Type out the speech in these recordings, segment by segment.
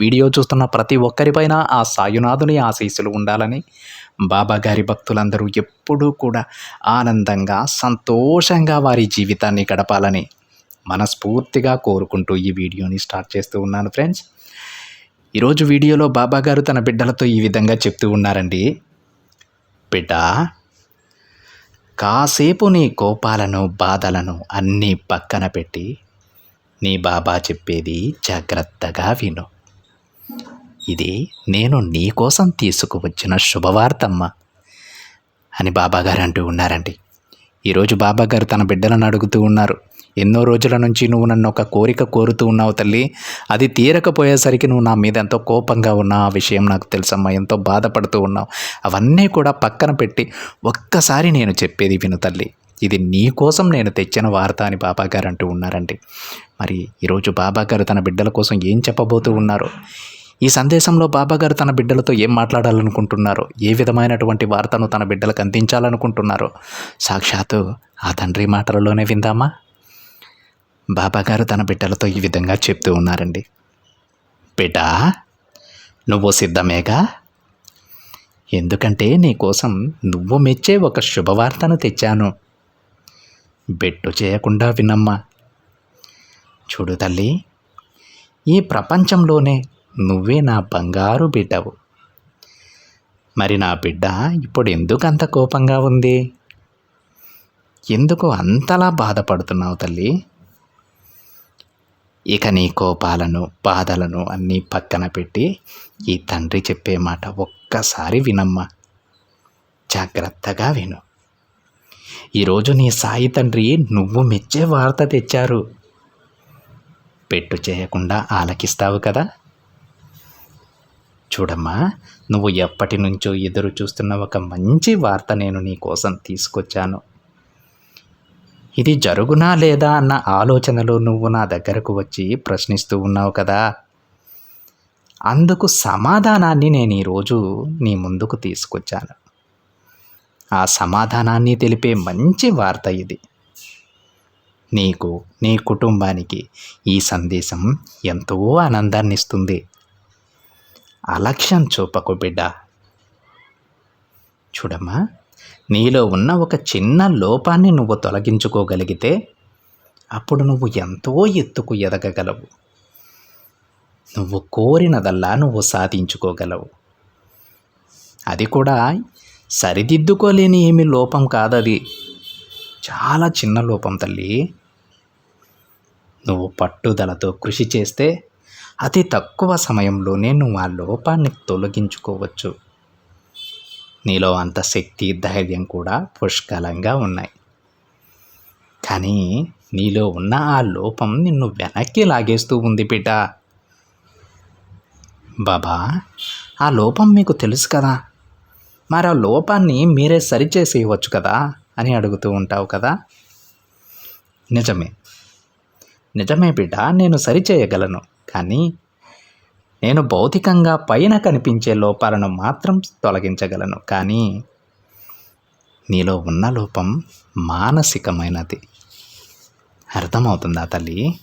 Video చూస్తున్న ప్రతి ఒక్కరిపైన ఆ సాయునాథుని ఆశీస్సులు ఉండాలని బాబాగారి భక్తులందరూ ఎప్పుడూ కూడా ఆనందంగా సంతోషంగా వారి జీవితాన్ని గడపాలని మనస్ఫూర్తిగా కోరుకుంటూ ఈ వీడియోని స్టార్ట్ చేస్తూ ఉన్నాను ఫ్రెండ్స్. ఈరోజు వీడియోలో బాబాగారు తన బిడ్డలతో ఈ విధంగా చెప్తూ ఉన్నారండి. బిడ్డ కాసేపు నీ కోపాలను బాధలను అన్నీ పక్కన పెట్టి నీ బాబా చెప్పేది జాగ్రత్తగా విను. ఇది నేను నీ కోసం తీసుకువచ్చిన శుభవార్తమ్మ అని బాబాగారు అంటూ ఉన్నారండి. ఈరోజు బాబాగారు తన బిడ్డలను అడుగుతూ ఉన్నారు. ఎన్నో రోజుల నుంచి నువ్వు నన్ను ఒక కోరిక కోరుతూ ఉన్నావు తల్లి. అది తీరకపోయేసరికి నువ్వు నా మీద ఎంతో కోపంగా ఉన్న ఆ విషయం నాకు తెలుసమ్మా. ఎంతో బాధపడుతూ ఉన్నావు. అవన్నీ కూడా పక్కన పెట్టి ఒక్కసారి నేను చెప్పేది విను తల్లి. ఇది నీ కోసం నేను తెచ్చిన వార్త అని బాబాగారు అంటూ ఉన్నారండి. మరి ఈరోజు బాబాగారు తన బిడ్డల కోసం ఏం చెప్పబోతూ ఉన్నారో? ఈ సందేశంలో బాబాగారు తన బిడ్డలతో ఏం మాట్లాడాలనుకుంటున్నారో ఏ విధమైనటువంటి వార్తను తన బిడ్డలకు అందించాలనుకుంటున్నారో సాక్షాత్తు ఆ తండ్రి మాటలలోనే విందామా? బాబాగారు తన బిడ్డలతో ఈ విధంగా చెప్తూ ఉన్నారండి. బిడ్డ నువ్వు సిద్ధమేగా? ఎందుకంటే నీకోసం నువ్వు మెచ్చే ఒక శుభవార్తను తెచ్చాను. బెట్టు చేయకుండా వినమ్మా. చూడు తల్లి ఈ ప్రపంచంలోనే నువ్వే నా బంగారు బిడ్డవు. మరి నా బిడ్డ ఇప్పుడు ఎందుకు అంత కోపంగా ఉంది? ఎందుకు అంతలా బాధపడుతున్నావు తల్లి? ఇక నీ కోపాలను బాధలను అన్నీ పక్కన పెట్టి ఈ తండ్రి చెప్పే మాట ఒక్కసారి వినమ్మా. జాగ్రత్తగా విను. ఈరోజు నీ సాయి తండ్రి నువ్వు మెచ్చే వార్త తెచ్చారు. పెట్టు చేయకుండా ఆలకిస్తావు కదా? చూడమ్మా నువ్వు ఎప్పటి నుంచో ఎదురు చూస్తున్న ఒక మంచి వార్త నేను నీ కోసం తీసుకొచ్చాను. ఇది జరుగునా లేదా అన్న ఆలోచనలో నువ్వు నా దగ్గరకు వచ్చి ప్రశ్నిస్తూ ఉన్నావు కదా. అందుకు సమాధానాన్ని నేను ఈరోజు నీ ముందుకు తీసుకొచ్చాను. ఆ సమాధానాన్ని తెలిపే మంచి వార్త ఇది. నీకు నీ కుటుంబానికి ఈ సందేశం ఎంతో ఆనందాన్ని ఇస్తుంది అలక్ష్యం చూపకు బిడ్డ. చూడమ్మా నీలో ఉన్న ఒక చిన్న లోపాన్ని నువ్వు తొలగించుకోగలిగితే అప్పుడు నువ్వు ఎంతో ఎత్తుకు ఎదగగలవు. నువ్వు కోరినదల్లా నువ్వు సాధించుకోగలవు. అది కూడా సరిదిద్దుకోలేని ఏమి లోపం కాదది. చాలా చిన్న లోపం తల్లి. నువ్వు పట్టుదలతో కృషి చేస్తే అతి తక్కువ సమయంలోనే నువ్వు ఆ లోపాన్ని తొలగించుకోవచ్చు. నీలో అంత శక్తి ధైర్యం కూడా పుష్కలంగా ఉన్నాయి. కానీ నీలో ఉన్న ఆ లోపం నిన్ను వెనక్కి లాగేస్తూ ఉంది బిడ్డ బాబా ఆ లోపం మీకు తెలుసు కదా? మరి ఆ లోపాన్ని మీరే సరిచేసేయవచ్చు కదా? అని అడుగుతూ ఉంటావు కదా? నిజమే. నిజమే బిడ్డ నేను సరిచేయగలను. కానీ నేను భౌతికంగా పైన కనిపించే లోపాలను మాత్రం తొలగించగలను. కానీ నీలో ఉన్న లోపం మానసికమైనది. అర్థమవుతుందా తల్లి?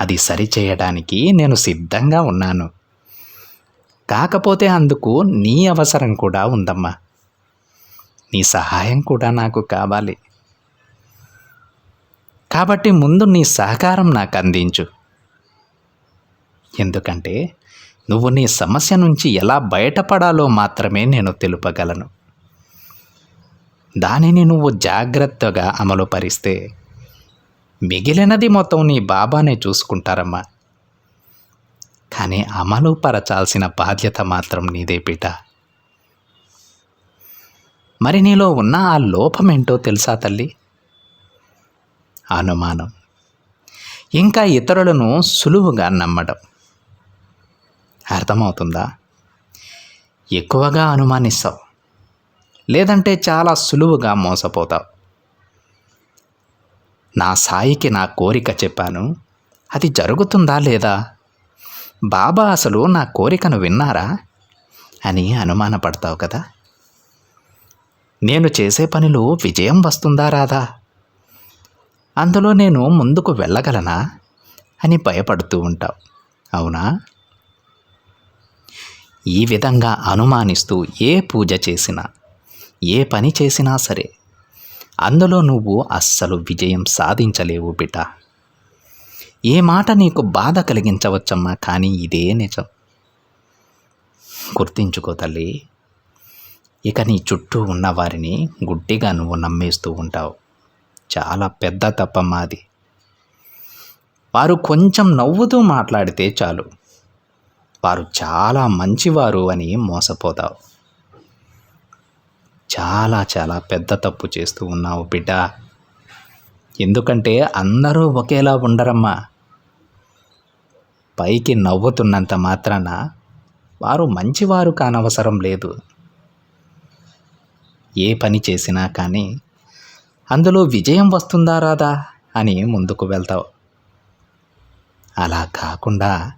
అది సరిచేయడానికి నేను సిద్ధంగా ఉన్నాను. కాకపోతే అందుకు నీ అవసరం కూడా ఉందమ్మా. నీ సహాయం కూడా నాకు కావాలి. కాబట్టి ముందు నీ సహకారం నాకు అందించు. ఎందుకంటే నువ్వు నీ సమస్య నుంచి ఎలా బయటపడాలో మాత్రమే నేను తెలుపగలను. దానిని నువ్వు జాగ్రత్తగా అమలు పరిస్తే మిగిలినది మొత్తం నీ బాబానే చూసుకుంటారమ్మా. కానీ అమలు పరచాల్సిన బాధ్యత మాత్రం నీదే బిడ్డ మరి నీలో ఉన్న ఆ లోపమేంటో తెలుసా తల్లి? అనుమానం. ఇంకా ఇతరులను సులువుగా నమ్మడం. అర్థమవుతుందా? ఎక్కువగా అనుమానిస్తావు. లేదంటే చాలా సులువుగా మోసపోతావు. నా సాయికి నా కోరిక చెప్పాను. అది జరుగుతుందా లేదా? బాబా అసలు నా కోరికను విన్నారా? అని అనుమానపడతావు కదా. నేను చేసే పనిలో విజయం వస్తుందా రాదా? అందులో నేను ముందుకు వెళ్ళగలనా? అని భయపడుతూ ఉంటావు. అవునా? ఈ విధంగా అనుమానిస్తూ ఏ పూజ చేసినా ఏ పని చేసినా సరే అందులో నువ్వు అస్సలు విజయం సాధించలేవు బిడ్డ. ఏ మాట నీకు బాధ కలిగించవచ్చమ్మా కానీ ఇదే నిజం. గుర్తించుకో తల్లి ఇక నీ చుట్టూ ఉన్న వారిని గుడ్డిగా నువ్వు నమ్మేస్తూ ఉంటావు. చాలా పెద్ద తప్పమ్మా అది. వారు కొంచెం నవ్వుతూ మాట్లాడితే చాలు. వారు చాలా మంచివారు అని మోసపోతావు. చాలా చాలా పెద్ద తప్పు చేస్తూ ఉన్నావు బిడ్డ. ఎందుకంటే అందరూ ఒకేలా ఉండరమ్మా. పైకి నవ్వుతున్నంత మాత్రాన వారు మంచివారు కానవసరం లేదు. ఏ పని చేసినా కానీ అందులో విజయం వస్తుందా రాదా అని ముందుకు వెళ్తావు. అలా కాకుండా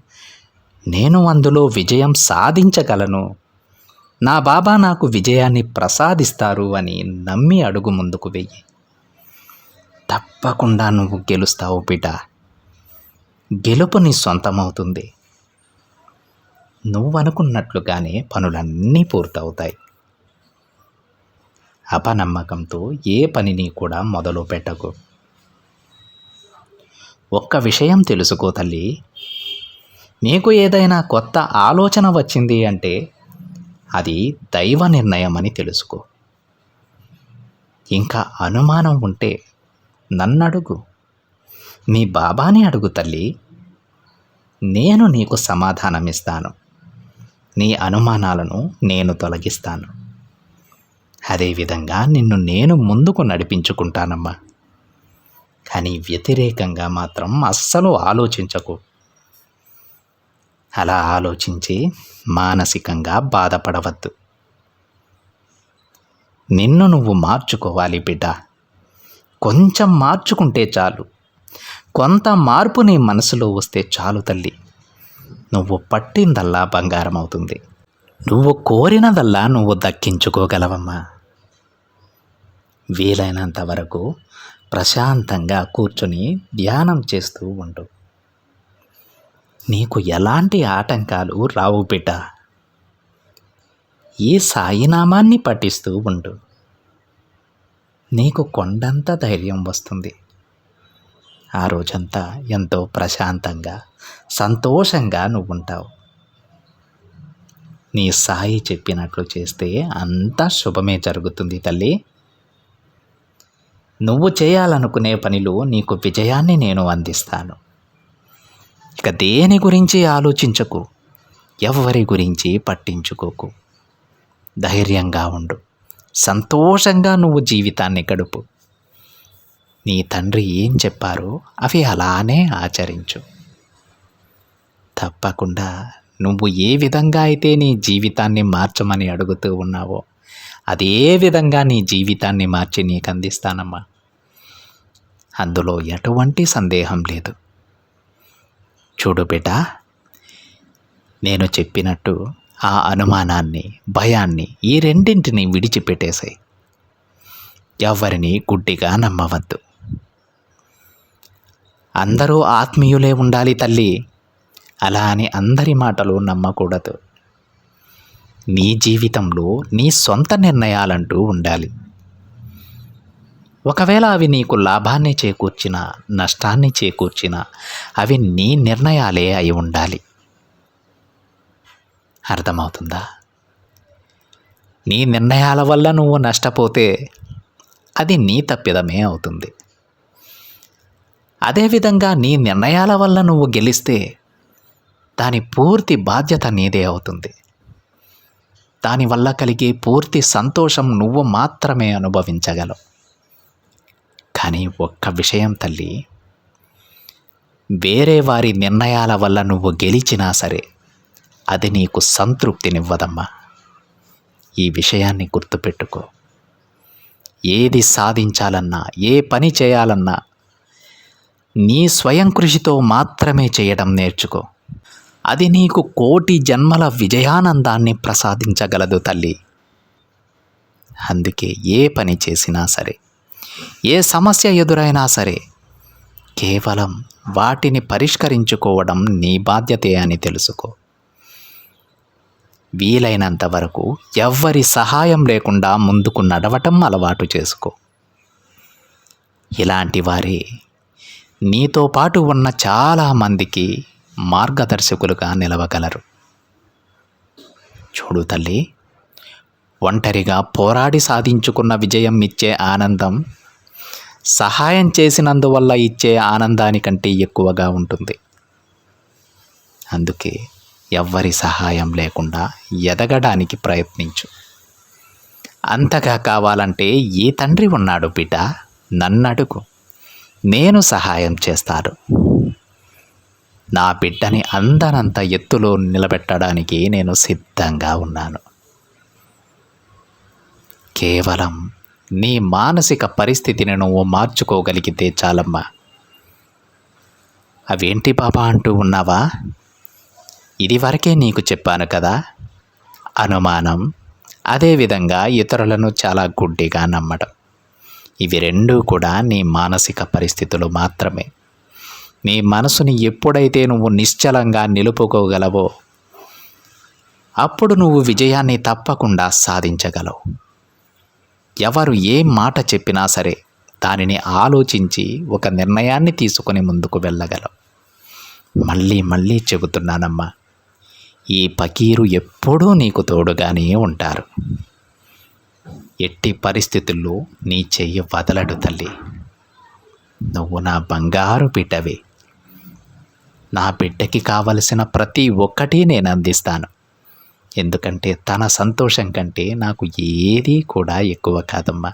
నేను అందులో విజయం సాధించగలను. నా బాబా నాకు విజయాన్ని ప్రసాదిస్తారు అని నమ్మి అడుగు ముందుకు వెయ్యి. తప్పకుండా నువ్వు గెలుస్తావు బిడ్డ. గెలుపు నీ సొంతమవుతుంది. నువ్వు అనుకున్నట్లుగానే పనులన్నీ పూర్తవుతాయి. అపనమ్మకంతో ఏ పనిని కూడా మొదలు పెట్టకు ఒక్క విషయం తెలుసుకో తల్లి. మీకు ఏదైనా కొత్త ఆలోచన వచ్చింది అంటే అది దైవ నిర్ణయం అని తెలుసుకో. ఇంకా అనుమానం ఉంటే నన్నడుగు. నీ బాబాని అడుగు తల్లి. నేను నీకు సమాధానమిస్తాను. నీ అనుమానాలను నేను తొలగిస్తాను. అదేవిధంగా నిన్ను నేను ముందుకు నడిపించుకుంటానమ్మా. కానీ వ్యతిరేకంగా మాత్రం అస్సలు ఆలోచించకు. అలా ఆలోచించి మానసికంగా బాధపడవద్దు. నిన్ను నువ్వు మార్చుకోవాలి బిడ్డ. కొంచెం మార్చుకుంటే చాలు. కొంత మార్పు నీ మనసులో వస్తే చాలు తల్లి. నువ్వు పట్టిందల్లా బంగారం అవుతుంది నువ్వు కోరినదల్లా నువ్వు దక్కించుకోగలవమ్మా. వీలైనంత వరకు ప్రశాంతంగా కూర్చొని ధ్యానం చేస్తూ ఉండు. నీకు ఎలాంటి ఆటంకాలు రావు బిడ్డ. ఈ సాయినామాన్ని పఠిస్తూ ఉండు. నీకు కొండంత ధైర్యం వస్తుంది. ఆ రోజంతా ఎంతో ప్రశాంతంగా సంతోషంగా నువ్వు ఉంటావు నీ సాయి చెప్పినట్లు చేస్తే అంతా శుభమే జరుగుతుంది తల్లి. నువ్వు చేయాలనుకునే పనిలో నీకు విజయాన్ని నేను అందిస్తాను. ఇక దేని గురించి ఆలోచించకు? ఎవరి గురించి పట్టించుకోకు? ధైర్యంగా ఉండు. సంతోషంగా నువ్వు జీవితాన్ని గడుపు. నీ తండ్రి ఏం చెప్పారో అవి అలానే ఆచరించు. తప్పకుండా నువ్వు ఏ విధంగా అయితే నీ జీవితాన్ని మార్చమని అడుగుతూ ఉన్నావో అదే విధంగా నీ జీవితాన్ని మార్చి నీకు అందిస్తానమ్మా. అందులో ఎటువంటి సందేహం లేదు. చూడు బిడ్డ. నేను చెప్పినట్టు ఆ అనుమానాన్ని భయాన్ని ఈ రెండింటిని విడిచిపెట్టేశాయి ఎవరిని గుడ్డిగా నమ్మవద్దు. అందరూ ఆత్మీయులే ఉండాలి తల్లి. అలా అని అందరి మాటలు నమ్మకూడదు. నీ జీవితంలో నీ సొంత నిర్ణయాలంటూ ఉండాలి. ఒకవేళ అవి నీకు లాభాన్ని చేకూర్చిన నష్టాన్ని చేకూర్చిన అవి నీ నిర్ణయాలే అయి ఉండాలి. అర్థమవుతుందా? నీ నిర్ణయాల వల్ల నువ్వు నష్టపోతే అది నీ తప్పిదమే అవుతుంది. అదేవిధంగా నీ నిర్ణయాల వల్ల నువ్వు గెలిస్తే దాని పూర్తి బాధ్యత నీదే అవుతుంది. దానివల్ల కలిగే పూర్తి సంతోషం నువ్వు మాత్రమే అనుభవించగలవు. కానీ ఒక్క విషయం తల్లి వేరే వారి నిర్ణయాల వల్ల నువ్వు గెలిచినా సరే అది నీకు సంతృప్తినివ్వదమ్మా. ఈ విషయాన్ని గుర్తుపెట్టుకో. ఏది సాధించాలన్నా ఏ పని చేయాలన్నా నీ స్వయం కృషితో మాత్రమే చేయడం నేర్చుకో. అది నీకు కోటి జన్మల విజయానందాన్ని ప్రసాదించగలదు తల్లి. అందుకే ఏ పని చేసినా సరే ఏ సమస్య ఎదురైనా సరే కేవలం వాటిని పరిష్కరించుకోవడం నీ బాధ్యతే అని తెలుసుకో. వీలైనంత వరకు ఎవ్వరి సహాయం లేకుండా ముందుకు నడవటం అలవాటు చేసుకో. ఇలాంటి వారే నీతో పాటు ఉన్న చాలామందికి మార్గదర్శకులుగా నిలవగలరు. చూడు తల్లి ఒంటరిగా పోరాడి సాధించుకున్న విజయం ఇచ్చే ఆనందం సహాయం చేసినందువల్ల ఇచ్చే ఆనందానికంటే ఎక్కువగా ఉంటుంది. అందుకే ఎవ్వరి సహాయం లేకుండా ఎదగడానికి ప్రయత్నించు. అంతగా కావాలంటే ఈ తండ్రి ఉన్నాడు బిడ్డ? నన్నడుగు నేను సహాయం చేస్తాను. నా బిడ్డని అందనంత ఎత్తులో నిలబెట్టడానికి నేను సిద్ధంగా ఉన్నాను. కేవలం నీ మానసిక పరిస్థితిని నువ్వు మార్చుకోగలిగితే చాలమ్మా. అవేంటి బాబా అంటూ ఉన్నావా? ఇదివరకే నీకు చెప్పాను కదా. అనుమానం అదేవిధంగా ఇతరులను చాలా గుడ్డిగా నమ్మడం. ఇవి రెండూ కూడా నీ మానసిక పరిస్థితులు మాత్రమే. నీ మనసుని ఎప్పుడైతే నువ్వు నిశ్చలంగా నిలుపుకోగలవో అప్పుడు నువ్వు విజయాన్ని తప్పకుండా సాధించగలవు. ఎవరు ఏ మాట చెప్పినా సరే దానిని ఆలోచించి ఒక నిర్ణయాన్ని తీసుకొని ముందుకు వెళ్ళగలం. మళ్ళీ మళ్ళీ చెబుతున్నానమ్మా ఈ పకీరు ఎప్పుడూ నీకు తోడుగానే ఉంటారు. ఎట్టి పరిస్థితుల్లో నీ చెయ్యి వదలడు తల్లి. నువ్వు నా బంగారు బిడ్డవే. నా బిడ్డకి కావలసిన ప్రతి ఒక్కటి నేను అందిస్తాను. ఎందుకంటే తన సంతోషం కంటే నాకు ఏదీ కూడా ఎక్కువ కాదమ్మా.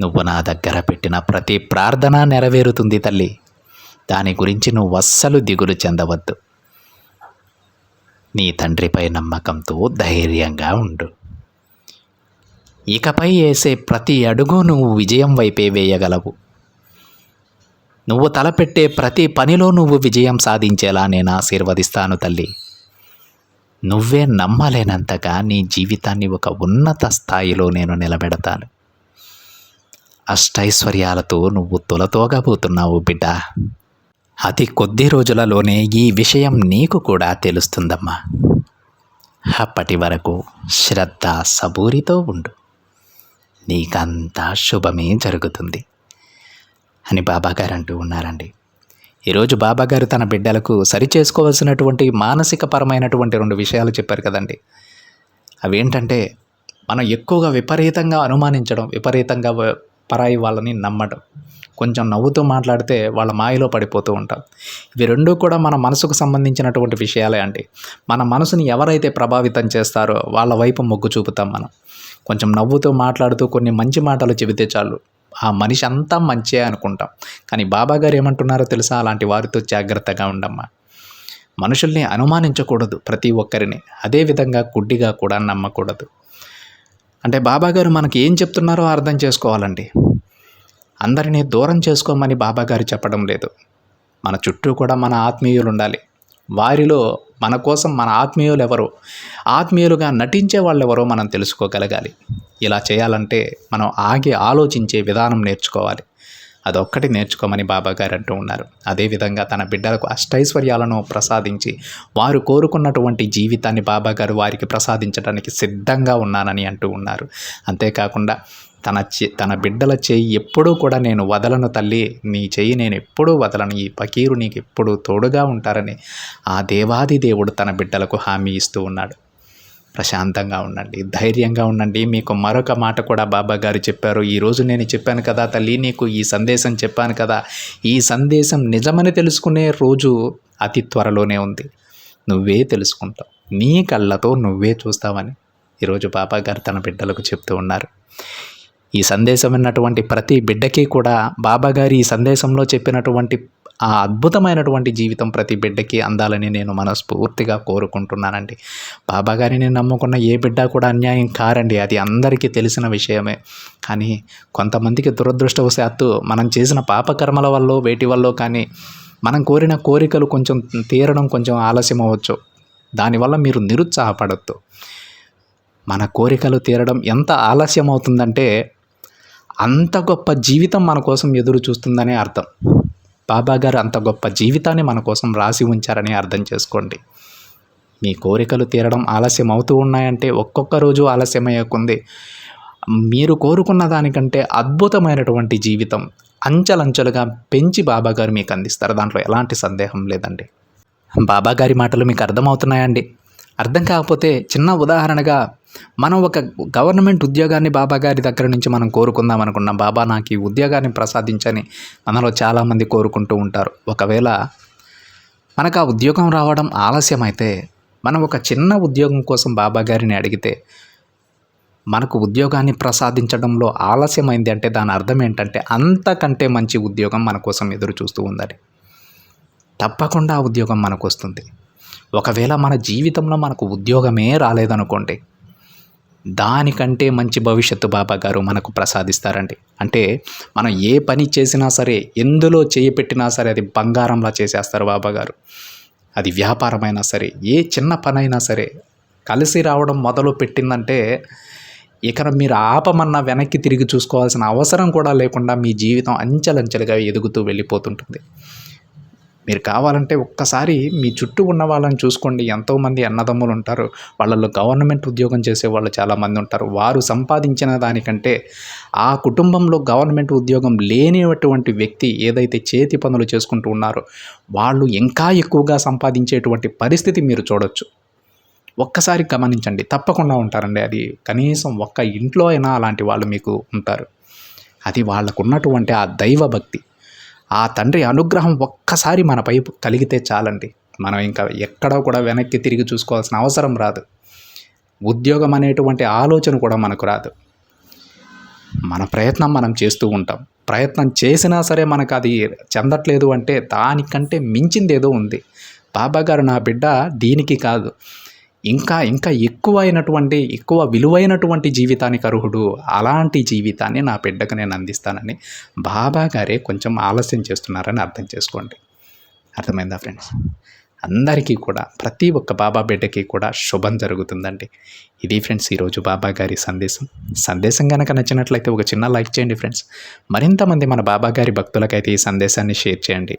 నువ్వు నా దగ్గర పెట్టిన ప్రతి ప్రార్థన నెరవేరుతుంది తల్లి. దాని గురించి నువ్వు అస్సలు దిగులు చెందవద్దు. నీ తండ్రిపై నమ్మకంతో ధైర్యంగా ఉండు. ఇకపై వేసే ప్రతి అడుగు నువ్వు విజయం వైపే వేయగలవు. నువ్వు తలపెట్టే ప్రతి పనిలో నువ్వు విజయం సాధించేలా నేను ఆశీర్వదిస్తాను తల్లి. నువ్వే నమ్మలేనంతగా నీ జీవితాన్ని ఒక ఉన్నత స్థాయిలో నేను నిలబెడతాను. అష్టైశ్వర్యాలతో నువ్వు తొలతోగబోతున్నావు బిడ్డ. అతి కొద్ది రోజులలోనే ఈ విషయం నీకు కూడా తెలుస్తుందమ్మా. అప్పటి వరకు శ్రద్ధ సబూరితో ఉండు. నీకంతా శుభమే జరుగుతుంది. అని బాబాగారు అంటూ ఉన్నారండి. ఈరోజు బాబాగారు తన బిడ్డలకు సరి చేసుకోవాల్సినటువంటి మానసిక పరమైనటువంటి రెండు విషయాలు చెప్పారు కదండి. అవేంటంటే మనం ఎక్కువగా విపరీతంగా అనుమానించడం విపరీతంగా పరాయి వాళ్ళని నమ్మడం కొంచెం నవ్వుతూ మాట్లాడితే వాళ్ళ మాయలో పడిపోతూ ఉంటాం. ఇవి రెండూ కూడా మన మనసుకు సంబంధించినటువంటి విషయాలే అండి. మన మనసుని ఎవరైతే ప్రభావితం చేస్తారో వాళ్ళ వైపు మొగ్గు చూపుతాం మనం. కొంచెం నవ్వుతూ మాట్లాడుతూ కొన్ని మంచి మాటలు చెబితే చాలు. ఆ మనిషి అంతా మంచే అనుకుంటాం. కానీ బాబా గారు ఏమంటున్నారో తెలుసా? అలాంటి వారితో జాగ్రత్తగా ఉండమ్మా. మనుషుల్ని అనుమానించకూడదు ప్రతి ఒక్కరిని. అదేవిధంగా గుడ్డిగా కూడా నమ్మకూడదు. అంటే బాబా గారు మనకి ఏం చెప్తున్నారో అర్థం చేసుకోవాలండి. అందరినీ దూరం చేసుకోమని బాబాగారు చెప్పడం లేదు. మన చుట్టూ కూడా మన ఆత్మీయులు ఉండాలి. వారిలో మన కోసం మన ఆత్మీయులు ఎవరో ఆత్మీయులుగా నటించే వాళ్ళు ఎవరో మనం తెలుసుకోగలగాలి. ఇలా చేయాలంటే మనం ఆగి ఆలోచించే విధానం నేర్చుకోవాలి. అదొక్కటి నేర్చుకోమని బాబాగారు అంటూ ఉన్నారు. అదేవిధంగా తన బిడ్డలకు అష్టైశ్వర్యాలను ప్రసాదించి వారు కోరుకున్నటువంటి జీవితాన్ని బాబాగారు వారికి ప్రసాదించడానికి సిద్ధంగా ఉన్నానని అంటూ ఉన్నారు. అంతేకాకుండా తన చె తన బిడ్డల చేయి ఎప్పుడూ కూడా నేను వదలను తల్లి. నీ చెయ్యి నేను ఎప్పుడూ వదలను. ఈ పకీరు నీకు ఎప్పుడూ తోడుగా ఉంటారని ఆ దేవాది దేవుడు తన బిడ్డలకు హామీ ఇస్తూ ఉన్నాడు. ప్రశాంతంగా ఉండండి ధైర్యంగా ఉండండి. మీకు మరొక మాట కూడా బాబా గారు చెప్పారు. ఈరోజు నేను చెప్పాను కదా తల్లి నీకు ఈ సందేశం చెప్పాను కదా. ఈ సందేశం నిజమని తెలుసుకునే రోజు అతి త్వరలోనే ఉంది. నువ్వే తెలుసుకుంటావు. నీ కళ్ళతో నువ్వే చూస్తావని ఈరోజు బాబా గారు తన బిడ్డలకు చెప్తూ ఉన్నారు. ఈ సందేశం విన్నటువంటి ప్రతి బిడ్డకి కూడా బాబాగారి ఈ సందేశంలో చెప్పినటువంటి ఆ అద్భుతమైనటువంటి జీవితం ప్రతి బిడ్డకి అందాలని నేను మనస్ఫూర్తిగా కోరుకుంటున్నానండి. బాబా గారిని నమ్ముకున్న ఏ బిడ్డ కూడా అన్యాయం కారండి. అది అందరికీ తెలిసిన విషయమే. కానీ కొంతమందికి దురదృష్టవశాత్తు మనం చేసిన పాపకర్మల వల్ల వేటి వల్ల కానీ మనం కోరిన కోరికలు కొంచెం తీరడం కొంచెం ఆలస్యం అవ్వచ్చు దానివల్ల మీరు నిరుత్సాహపడద్దు. మన కోరికలు తీరడం ఎంత ఆలస్యం అవుతుందంటే అంత గొప్ప జీవితం మన కోసం ఎదురు చూస్తుందనే అర్థం. బాబా గారు అంత గొప్ప జీవితాన్ని మన కోసం రాసి ఉంచారని అర్థం చేసుకోండి. మీ కోరికలు తీరడం ఆలస్యం అవుతూ ఉన్నాయంటే ఒక్కొక్క రోజు ఆలస్యమయ్యకుంది మీరు కోరుకున్న దానికంటే అద్భుతమైనటువంటి జీవితం అంచెలంచెలుగా పెంచి బాబా గారు మీకు అందిస్తారు. దాంట్లో ఎలాంటి సందేహం లేదండి. బాబా గారి మాటలు మీకు అర్థమవుతున్నాయండి. అర్థం కాకపోతే చిన్న ఉదాహరణగా మనం ఒక గవర్నమెంట్ ఉద్యోగాన్ని బాబా గారి దగ్గర నుంచి మనం కోరుకుందాం అనుకున్నాం. బాబా నాకు ఈ ఉద్యోగాన్ని ప్రసాదించని మనలో చాలామంది కోరుకుంటూ ఉంటారు. ఒకవేళ మనకు ఆ ఉద్యోగం రావడం ఆలస్యమైతే మనం ఒక చిన్న ఉద్యోగం కోసం బాబా గారిని అడిగితే మనకు ఉద్యోగాన్ని ప్రసాదించడంలో ఆలస్యమైంది అంటే దాని అర్థం ఏంటంటే అంతకంటే మంచి ఉద్యోగం మన కోసం ఎదురు చూస్తూ ఉందని తప్పకుండా ఆ ఉద్యోగం మనకు వస్తుంది. ఒకవేళ మన జీవితంలో మనకు ఉద్యోగమే రాలేదనుకోండి దానికంటే మంచి భవిష్యత్తు బాబా గారు మనకు ప్రసాదిస్తారండి. అంటే మనం ఏ పని చేసినా సరే ఎందులో చేయి పెట్టినా సరే అది బంగారంలా చేసేస్తారు బాబా గారు. అది వ్యాపారమైనా సరే ఏ చిన్న పనైనా సరే కలిసి రావడం మొదలు పెట్టిందంటే ఇక మీరు ఆపమన్నా వెనక్కి తిరిగి చూసుకోవాల్సిన అవసరం కూడా లేకుండా మీ జీవితం అంచెలంచెలుగా ఎదుగుతూ వెళ్ళిపోతుంటుంది. మీరు కావాలంటే ఒక్కసారి మీ చుట్టూ ఉన్న వాళ్ళని చూసుకోండి. ఎంతోమంది అన్నదమ్ములు ఉంటారు. వాళ్ళల్లో గవర్నమెంట్ ఉద్యోగం చేసే వాళ్ళు చాలామంది ఉంటారు. వారు సంపాదించిన దానికంటే ఆ కుటుంబంలో గవర్నమెంట్ ఉద్యోగం లేనిటువంటి వ్యక్తి ఏదైతే చేతి పనులు చేసుకుంటూ ఉన్నారో వాళ్ళు ఇంకా ఎక్కువగా సంపాదించేటువంటి పరిస్థితి మీరు చూడొచ్చు. ఒక్కసారి గమనించండి. తప్పకుండా ఉంటారండి. అది కనీసం ఒక్క ఇంట్లో అయినా అలాంటి వాళ్ళు మీకు ఉంటారు. అది వాళ్ళకున్నటువంటి ఆ దైవ భక్తి ఆ తండ్రి అనుగ్రహం ఒక్కసారి మనపై కలిగితే చాలండి. మనం ఇంకా ఎక్కడో కూడా వెనక్కి తిరిగి చూసుకోవాల్సిన అవసరం రాదు. ఉద్యోగం అనేటువంటి ఆలోచన కూడా మనకు రాదు. మన ప్రయత్నం మనం చేస్తూ ఉంటాం. ప్రయత్నం చేసినా సరే మనకు అది చెందట్లేదు అంటే దానికంటే మించింది ఏదో ఉంది. బాబా గారు నా బిడ్డ దీనికి కాదు. ఇంకా ఇంకా ఎక్కువ అయినటువంటి ఎక్కువ విలువైనటువంటి జీవితానికి అర్హుడు అలాంటి జీవితాన్ని నా బిడ్డకు నేను అందిస్తానని బాబా గారే కొంచెం ఆలస్యం చేస్తున్నారని అర్థం చేసుకోండి. అర్థమైందా ఫ్రెండ్స్? అందరికీ కూడా ప్రతి ఒక్క బాబా బిడ్డకి కూడా శుభం జరుగుతుందండి. ఇది ఫ్రెండ్స్ ఈరోజు బాబా గారి సందేశం. సందేశం కనుక నచ్చినట్లయితే ఒక చిన్న లైక్ చేయండి ఫ్రెండ్స్. మరింతమంది మన బాబా గారి భక్తులకైతే ఈ సందేశాన్ని షేర్ చేయండి.